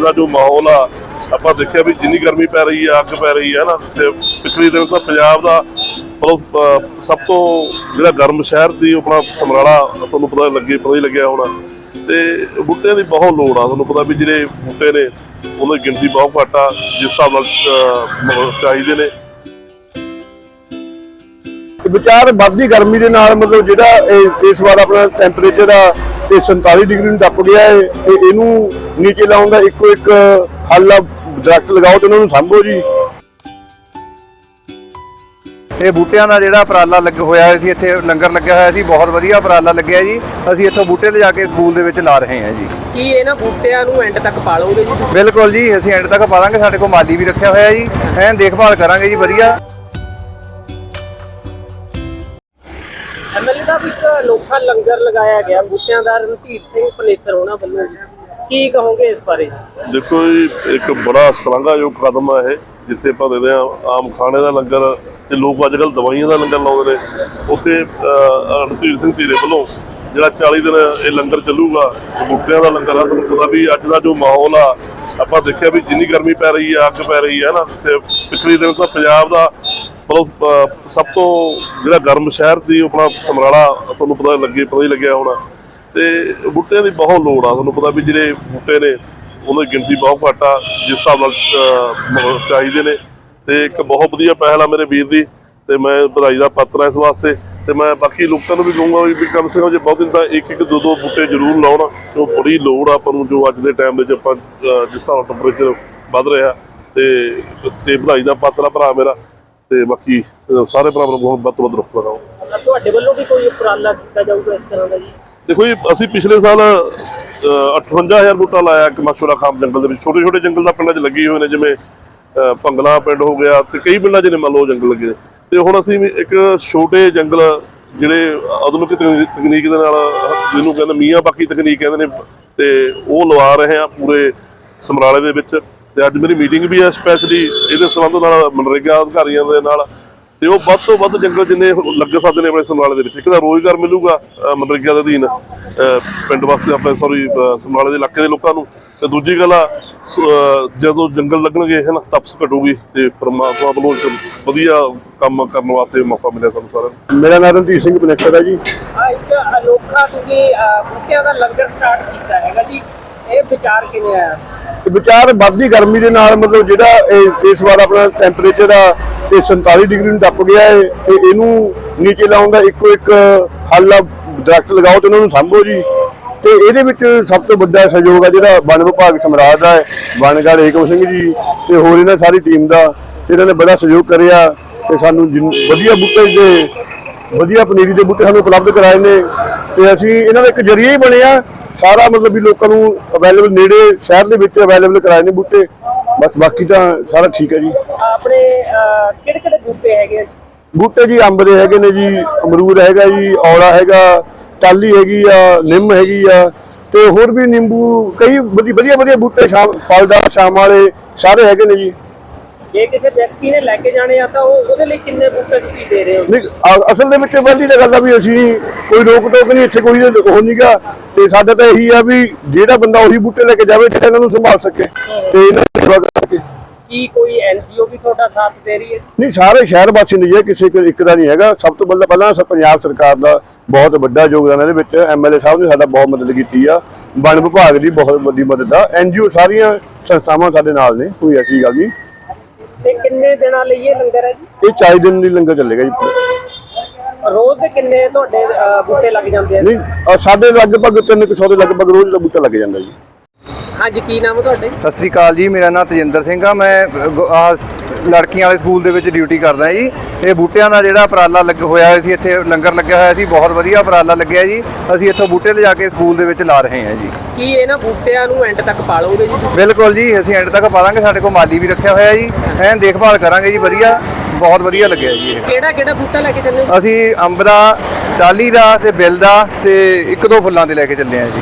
ਦਾ ਜੋ ਮਾਹੌਲ ਆ, ਆਪਾਂ ਦੇਖਿਆ ਵੀ ਜਿੰਨੀ ਗਰਮੀ ਪੈ ਰਹੀ ਆ, ਅੱਗ ਪੈ ਰਹੀ ਆ ਨਾ, ਤੇ ਪਿਛਲੇ ਦਿਨ ਤਾਂ ਪੰਜਾਬ ਦਾ ਮਤਲਬ ਸਭ ਤੋਂ ਜਿਹੜਾ ਗਰਮ ਸ਼ਹਿਰ ਸੀ ਆਪਣਾ ਸਮਰਾਲਾ ਤੁਹਾਨੂੰ ਪਤਾ ਲੱਗੇ, ਪਤਾ ਹੀ ਲੱਗਿਆ ਹੋਣਾ। ਤੇ ਬੂਟਿਆਂ ਦੀ ਬਹੁਤ ਲੋੜ ਆ, ਤੁਹਾਨੂੰ ਪਤਾ ਵੀ ਜਿਹੜੇ ਬੂਟੇ ਨੇ ਉਹਨਾਂ ਦੀ ਗਿਣਤੀ ਬਹੁਤ ਘੱਟ ਆ, ਜਿਸ ਹਿਸਾਬ ਨਾਲ ਚਾਹੀਦੇ ਨੇ। ਵਿਚਾਰ ਵੱਧਦੀ ਗਰਮੀ ਦੇ ਨਾਲ, ਮਤਲਬ ਜਿਹੜਾ ਇਸ ਵਾਰ ਆਪਣਾ ਟੈਂਪਰੇਚਰ ਆ ਇਹ 47 ਡਿਗਰੀ ਨੂੰ ਟੱਪ ਗਿਆ ਹੈ ਤੇ ਇਹਨੂੰ ਨੀਚੇ ਲਾਉਣ ਦਾ ਇੱਕੋ ਇੱਕ ਹੱਲ ਆ ਦਰਖਤ ਲਗਾਓ ਤੇ ਉਹਨਾਂ ਨੂੰ ਸੰਭੋ ਜੀ। ਇਹ ਬੂਟਿਆਂ ਦਾ ਜਿਹੜਾ ਉਪਰਾਲਾ ਲੱਗ ਹੋਇਆ ਸੀ ਇੱਥੇ ਲੰਗਰ ਲੱਗਿਆ ਹੋਇਆ ਸੀ ਬਹੁਤ ਵਧੀਆ ਉਪਰਾਲਾ ਲੱਗਿਆ ਜੀ। ਅਸੀਂ ਇੱਥੋਂ ਬੂਟੇ ਲਿਜਾ ਕੇ ਸਕੂਲ ਦੇ ਵਿੱਚ ਲਾ ਰਹੇ ਹਾਂ ਜੀ। ਕੀ ਇਹਨਾਂ ਬੂਟਿਆਂ ਨੂੰ ਐਂਡ ਤੱਕ ਪਾਲੋਗੇ ਜੀ? ਬਿਲਕੁਲ ਜੀ ਅਸੀਂ ਐਂਡ ਤੱਕ ਪਾ ਦਾਂਗੇ ਸਾਡੇ ਕੋਲ ਮਾਲੀ ਵੀ ਰੱਖਿਆ ਹੋਇਆ ਜੀ। ਐਨ ਦੇਖਭਾਲ ਕਰਾਂਗੇ ਜੀ ਵਧੀਆ। ਐਮਐਲਏ ਸਾਹਿਬ, ਇੱਕ ਅਨੋਖਾ ਲੰਗਰ ਲਗਾਇਆ ਗਿਆ। ਬੂਟਿਆਂ ਦਾ ਰਣਧੀਰ ਸਿੰਘ ਪਲੇਸਰ ਹੋਣਾ ਵੱਲੋਂ ਜੀ। ਕੀ ਕਹੋਗੇ ਇਸ ਬਾਰੇ? ਦੇਖੋ ਜੀ, ਇੱਕ ਬੜਾ ਸ਼ਲਾਘਾਯੋਗ ਕਦਮ ਆ ਇਹ, ਜਿੱਥੇ ਆਪਾਂ ਦੇਖਦੇ ਆ ਆਮ ਖਾਣੇ ਦਾ ਲੰਗਰ ਤੇ ਲੋਕ ਅੱਜ ਕੱਲ ਦਵਾਈਆਂ ਦਾ ਲੰਗਰ ਲਾਉਂਦੇ ਨੇ। ਉੱਥੇ ਰਣਧੀਰ ਸਿੰਘ ਧੀਰੇ ਵੱਲੋਂ ਜਿਹੜਾ 40 ਦਿਨ ਇਹ ਲੰਗਰ ਚੱਲੂਗਾ ਬੂਟਿਆਂ ਦਾ ਲੰਗਰ ਆ। ਤੁਹਾਨੂੰ ਪਤਾ ਵੀ ਅੱਜ ਦਾ ਜੋ ਮਾਹੌਲ ਆ, ਆਪਾਂ ਦੇਖਿਆ ਵੀ ਜਿੰਨੀ ਗਰਮੀ ਪੈ ਰਹੀ ਆ, ਅੱਗ ਪੈ ਰਹੀ ਆ ਨਾ ਤੇ ਪਿਛਲੇ ਦਿਨ ਤਾਂ ਪੰਜਾਬ ਦਾ ਮਤਲਬ ਸਭ ਤੋਂ ਜਿਹੜਾ ਗਰਮ ਸ਼ਹਿਰ ਸੀ ਉਹ ਆਪਣਾ ਸਮਰਾਲਾ ਤੁਹਾਨੂੰ ਪਤਾ ਲੱਗੇ, ਪਤਾ ਹੀ ਲੱਗਿਆ ਹੋਣਾ। ਤੇ ਬੂਟਿਆਂ ਦੀ ਬਹੁਤ ਲੋੜ ਆ, ਤੁਹਾਨੂੰ ਪਤਾ ਵੀ ਜਿਹੜੇ ਬੂਟੇ ਨੇ ਉਹਨਾਂ ਦੀ ਗਿਣਤੀ ਬਹੁਤ ਘੱਟ ਆ, ਜਿਸ ਹਿਸਾਬ ਨਾਲ ਚਾਹੀਦੇ ਨੇ। ਤੇ ਇੱਕ ਬਹੁਤ ਵਧੀਆ ਪਹਿਲ ਆ ਮੇਰੇ ਵੀਰ ਦੀ, ਤੇ ਮੈਂ ਵਧਾਈ ਦਾ ਪਾਤਰ ਆ ਇਸ ਵਾਸਤੇ। ਤੇ ਮੈਂ ਬਾਕੀ ਲੋਕਾਂ ਨੂੰ ਵੀ ਕਹੂੰਗਾ ਵੀ ਕਮ ਸੇ ਕਮ ਜੇ ਬਹੁਤ ਦਿਨ ਤਾਂ ਇੱਕ ਇੱਕ ਦੋ ਦੋ ਬੂਟੇ ਜ਼ਰੂਰ ਲਾਉਣ, ਜੋ ਬੜੀ ਲੋੜ ਆ ਆਪਾਂ ਨੂੰ, ਜੋ ਅੱਜ ਦੇ ਟਾਈਮ ਵਿੱਚ ਆਪਾਂ ਜਿਸ ਹਿਸਾਬ ਨਾਲ ਟੈਂਪਰੇਚਰ ਵੱਧ ਰਿਹਾ। ਤੇ ਤੇ ਵਧਾਈ ਦਾ ਪਾਤਰ ਆ ਭਰਾ ਮੇਰਾ। ਤੇ ਬਾਕੀ ਸਾਰੇ ਭਰਾਵਾਂ ਨੂੰ ਬਹੁਤ ਵੱਧ ਤੋਂ ਵੱਧ ਰੁੱਖ ਲਗਾਓ। ਤੁਹਾਡੇ ਵੱਲੋਂ ਵੀ ਕੋਈ ਉਪਰਾਲਾ ਕੀਤਾ ਜਾਊਗਾ ਇਸ ਤਰ੍ਹਾਂ ਦਾ ਜੀ? ਦੇਖੋ ਜੀ ਅਸੀਂ ਪਿਛਲੇ ਸਾਲ ਅਹ, 58000 ਬੂਟਾ ਲਾਇਆ ਇੱਕ ਮਸ਼ਵਰਾ ਖਾਮ ਜੰਗਲ ਦੇ ਵਿੱਚ। ਛੋਟੇ ਛੋਟੇ ਜੰਗਲ ਦਾ ਪਿੰਡਾਂ 'ਚ ਲੱਗੇ ਹੋਏ ਨੇ ਜਿਵੇਂ ਭੰਗਲਾ ਪਿੰਡ ਹੋ ਗਿਆ ਤੇ ਕਈ ਪਿੰਡਾਂ 'ਚ ਨੇ ਮੰਨ ਲਓ ਜੰਗਲ ਲੱਗੇ। ਤੇ ਹੁਣ ਅਸੀਂ ਵੀ ਇੱਕ ਛੋਟੇ ਜੰਗਲ ਜਿਹੜੇ ਆਧੁਨਿਕ ਤਕਨੀ- ਤਕਨੀਕ ਦੇ ਨਾਲ ਜਿਹਨੂੰ ਕਹਿੰਦੇ ਮੀਆਂ ਬਾਕੀ ਤਕਨੀਕ ਕਹਿੰਦੇ ਨੇ ਤੇ ਉਹ ਲਵਾ ਰਹੇ ਆ ਪੂਰੇ ਸਮਰਾਲੇ ਦੇ ਵਿੱਚ। ਤੇ ਅੱਜ ਮੇਰੀ ਮੀਟਿੰਗ ਵੀ ਹੈ ਸਪੈਸ਼ਲੀ ਇਹਦੇ ਸੰਬੰਧ ਨਾਲ ਮਨਰੇਗਾ ਅਧਿਕਾਰੀਆਂ ਦੇ ਨਾਲ। ਤੇ ਉਹ ਵੱਧ ਤੋਂ ਵੱਧ ਜੰਗਲ ਜਿੰਨੇ ਲੱਗ ਸਕਦੇ ਨੇ ਆਪਣੇ ਸਮਰਾਲੇ ਦੇ ਵਿੱਚ। ਇੱਕ ਤਾਂ ਰੋਜ਼ਗਾਰ ਮਿਲੂਗਾ ਮਨਰੇਗਾ ਦੇ ਅਧੀਨ ਪਿੰਡ ਵਾਸਤੇ ਆਪਣੇ ਸੌਰੀ ਸਮਰਾਲੇ ਦੇ ਇਲਾਕੇ ਦੇ ਲੋਕਾਂ ਨੂੰ। ਤੇ ਦੂਜੀ ਗੱਲ ਆ ਜਦੋਂ ਜੰਗਲ ਲੱਗਣਗੇ ਹੈ ਨਾ ਤਪਸ ਘਟੂਗੀ ਤੇ ਪਰਮਾਤਮਾ ਵੱਲੋਂ ਇੱਕ ਵਧੀਆ ਕੰਮ ਕਰਨ ਵਾਸਤੇ ਮੌਕਾ ਮਿਲਿਆ ਸਾਨੂੰ ਸਾਰਿਆਂ ਨੂੰ। ਮੇਰਾ ਨਾਮ ਰਣਧੀਰ ਸਿੰਘ ਬਨੇਕਰ ਹੈ ਜੀ। ਆ ਇੱਕ ਅਨੋਖਾ ਤੁਸੀਂ ਬੂਟਿਆਂ ਦਾ ਲੰਗਰ ਸਟਾਰਟ ਕੀਤਾ ਹੈਗਾ ਜੀ। ਇਹ ਵਿਚਾਰ ਕਿਵੇਂ ਆਇਆ? ਵਿਚਾਰ ਵੱਧਦੀ ਗਰਮੀ ਦੇ ਨਾਲ ਮਤਲਬ ਜਿਹੜਾ ਇਹ- ਇਸ ਵਾਰ ਆਪਣਾ ਟੈਂਪਰੇਚਰ ਆ, ਇਹ 47 ਡਿਗਰੀ ਨੂੰ ਟੱਪ ਗਿਆ ਹੈ, ਤੇ ਇਹਨੂੰ ਨੀਚੇ ਲਾਉਣ ਦਾ ਇੱਕੋ ਇੱਕ ਹੱਲ ਆ, ਦਰਖਤ ਲਗਾਓ ਤੇ ਉਹਨਾਂ ਨੂੰ ਸੰਭੋ ਜੀ। ਤੇ ਇਹਦੇ ਵਿੱਚ ਸਭ ਤੋਂ ਵੱਡਾ ਸਹਿਯੋਗ ਆ ਜਿਹੜਾ ਵਣ ਵਿਭਾਗ ਸਮਰਾਜ ਦਾ ਹੈ ਵਣਗੜ ਏਕਮ ਸਿੰਘ ਜੀ, ਤੇ ਹੋਰ ਇਹਨਾਂ ਸਾਰੀ ਟੀਮ ਦਾ ਇਹਨਾਂ ਨੇ ਬੜਾ ਸਹਿਯੋਗ ਕਰਿਆ, ਤੇ ਸਾਨੂੰ ਜਿੰਨ- ਵਧੀਆ ਬੂਟੇ ਦੇ, ਵਧੀਆ ਪਨੀਰੀ ਦੇ ਬੂਟੇ ਸਾਨੂੰ ਉਪਲਬਧ ਕਰਾਏ ਨੇ, ਤੇ ਅਸੀਂ ਇਹਨਾਂ ਦਾ ਇੱਕ ਜਰੀਆ ਹੀ ਬਣਿਆ ਸਾਰਾ ਮਤਲਬ ਵੀ ਲੋਕਾਂ ਨੂੰ ਅਵੇਲੇਬਲ ਨੇੜੇ ਸ਼ਹਿਰ ਦੇ ਵਿੱਚ ਅਵੇਲੇਬਲ ਕਰਾਏ ਨੇ ਬੂਟੇ। ਬਸ ਬਾਕੀ ਤਾਂ ਸਾਰਾ ਠੀਕ ਹੈ ਜੀ। ਆਪਣੇ ਕਿਹੜੇ ਕਿਹੜੇ ਬੂਟੇ ਹੈਗੇ? ਬੂਟੇ ਜੀ ਅੰਬ ਦੇ ਹੈਗੇ ਨੇ ਜੀ ਅਮਰੂਦ ਹੈਗਾ ਜੀ ਔਲਾ ਹੈਗਾ ਟਾਲੀ ਹੈਗੀ ਆ ਨਿੰਮ ਹੈਗੀ ਆ ਤੇ ਹੋਰ ਵੀ ਨਿੰਬੂ ਕਈ ਵਧੀ- ਵਧੀਆ ਵਧੀਆ ਬੂਟੇ ਫਲਦਾਰ ਸ਼ਾਮ ਵਾਲੇ ਸਾਰੇ ਹੈਗੇ ਨੇ ਜੀ। ਜੇ ਕਿਸੇ ਵਿਅਕਤੀ ਨੇ ਲੈ ਕੇ ਜਾਣੇ ਆ ਤਾਂ ਉਹ ਉਹਦੇ ਲਈ ਕਿੰਨੇ ਬੂਟੇ ਤੁਸੀਂ ਦੇ ਰਹੇ ਹੋ? ਨਹੀਂ ਅ- ਅਸਲ ਦੇ ਵਿੱਚ ਪਹਿਲੀ ਤਾਂ ਗੱਲ ਆ ਵੀ ਅਸੀਂ ਕੋਈ ਰੋਕ ਟੋਕ ਨਹੀਂ ਇੱਥੇ ਕੋਈ ਉਹ ਨਹੀਂਗਾ ਤੇ ਸਾਡਾ ਤਾਂ ਇਹੀ ਆ ਵੀ ਜਿਹੜਾ ਬੰਦਾ ਉਹੀ ਬੂਟੇ ਲੈ ਕੇ ਜਾਵੇ ਜਿਹੜਾ ਇਹਨਾਂ ਨੂੰ ਸੰਭਾਲ ਸਕੇ ਤੇ ਇਹਨਾਂ ਦੀ ਸੇਵਾ ਕਰ ਸਕੇ। ਕੀ ਕੋਈ ਐਨਜੀਓ ਵੀ ਤੁਹਾਡਾ ਸਾਥ ਦੇ ਰਹੀ ਹੈ? ਨਹੀਂ ਸਾਰੇ ਸ਼ਹਿਰ ਵਾਸੀ ਨਹੀਂ ਹੈ ਕਿਸੇ ਇੱਕ- ਇੱਕ ਦਾ ਨਹੀਂ ਹੈਗਾ। ਸਭ ਤੋਂ ਪਹਿਲਾਂ ਪਹਿਲਾਂ ਸ- ਪੰਜਾਬ ਸਰਕਾਰ ਦਾ ਬਹੁਤ ਵੱਡਾ ਯੋਗਦਾਨ ਇਹਦੇ ਵਿੱਚ ਐਮਐਲਏ ਸਾਹਿਬ ਨੇ ਸਾਡਾ ਬਹੁਤ ਮਦਦ ਕੀਤੀ ਆ। ਵਣ ਵਿਭਾਗ ਦੀ ਬਹੁਤ ਵੱਡੀ ਮਦਦ ਆ। ਐਨਜੀਓ ਸਾਰੀਆਂ ਸੰਸਥਾਵਾਂ ਸਾਡੇ ਨਾਲ ਨੇ ਕੋਈ ਐਸੀ ਗੱਲ ਨਹੀਂ। ਤੇ ਕਿੰਨੇ ਦਿਨਾਂ ਲਈ ਇਹ ਲੰਗਰ ਹੈ ਜੀ? ਇਹ 40 ਦਿਨ ਦੀ ਲੰਗਰ ਚੱਲੇਗਾ ਜੀ। ਰੋਜ਼ ਦੇ ਕਿੰਨੇ ਤੁਹਾਡੇ ਬੂਟੇ ਲੱਗ ਜਾਂਦੇ ਆ? ਨਹੀਂ ਅ, ਸਾਡੇ ਲਗਭਗ 300 ਦੇ ਲਗਭਗ ਰੋਜ਼ ਦਾ ਬੂਟਾ ਲੱਗ ਜਾਂਦਾ ਜੀ। ਹਾਂਜੀ ਕੀ ਨਾਮ ਹੈ ਤੁਹਾਡੇ? ਸਤਿ ਸ੍ਰੀ ਅਕਾਲ ਜੀ ਮੇਰਾ ਨਾਮ ਤਜਿੰਦਰ ਸਿੰਘ ਆ। ਮੈਂ ਗ- ਆਹ ਲੜਕੀਆਂ ਵਾਲੇ ਸਕੂਲ ਦੇ ਵਿੱਚ ਡਿਊਟੀ ਕਰਦਾ ਜੀ। ਇਹ ਬੂਟਿਆਂ ਦਾ ਜਿਹੜਾ ਉਪਰਾਲਾ ਲੱਗ ਹੋਇਆ ਹੋਇਆ ਸੀ ਇੱਥੇ ਲੰਗਰ ਲੱਗਿਆ ਹੋਇਆ ਸੀ ਬਹੁਤ ਵਧੀਆ ਉਪਰਾਲਾ ਲੱਗਿਆ ਜੀ। ਅਸੀਂ ਇੱਥੋਂ ਬੂਟੇ ਲਿਜਾ ਕੇ ਸਕੂਲ ਦੇ ਵਿੱਚ ਲਾ ਰਹੇ ਹਾਂ ਜੀ। ਕੀ ਇਹਨਾਂ ਬੂਟਿਆਂ ਨੂੰ ਐਂਡ ਤੱਕ ਪਾਲੋਗੇ ਜੀ ਤੁਸੀਂ? ਬਿਲਕੁਲ ਜੀ ਅਸੀਂ ਐਂਡ ਤੱਕ ਪਾ ਦਾਂਗੇ ਸਾਡੇ ਕੋਲ ਮਾਲੀ ਵੀ ਰੱਖਿਆ ਹੋਇਆ ਜੀ। ਐਨ ਦੇਖਭਾਲ ਕਰਾਂਗੇ ਜੀ ਵਧੀਆ ਬਹੁਤ ਵਧੀਆ ਲੱਗਿਆ ਜੀ ਇਹ। ਕਿਹੜਾ ਕਿਹੜਾ ਬੂਟਾ ਲੈ ਕੇ ਚੱਲੇ ਹੋ? ਅਸੀਂ ਅੰਬ ਦਾ ਟਾਲੀ ਦਾ ਤੇ ਬਿੱਲ ਦਾ ਤੇ ਇੱਕ ਦੋ ਫੁੱਲਾਂ ਦੇ ਲੈ ਕੇ ਚੱਲੇ ਆ ਜੀ।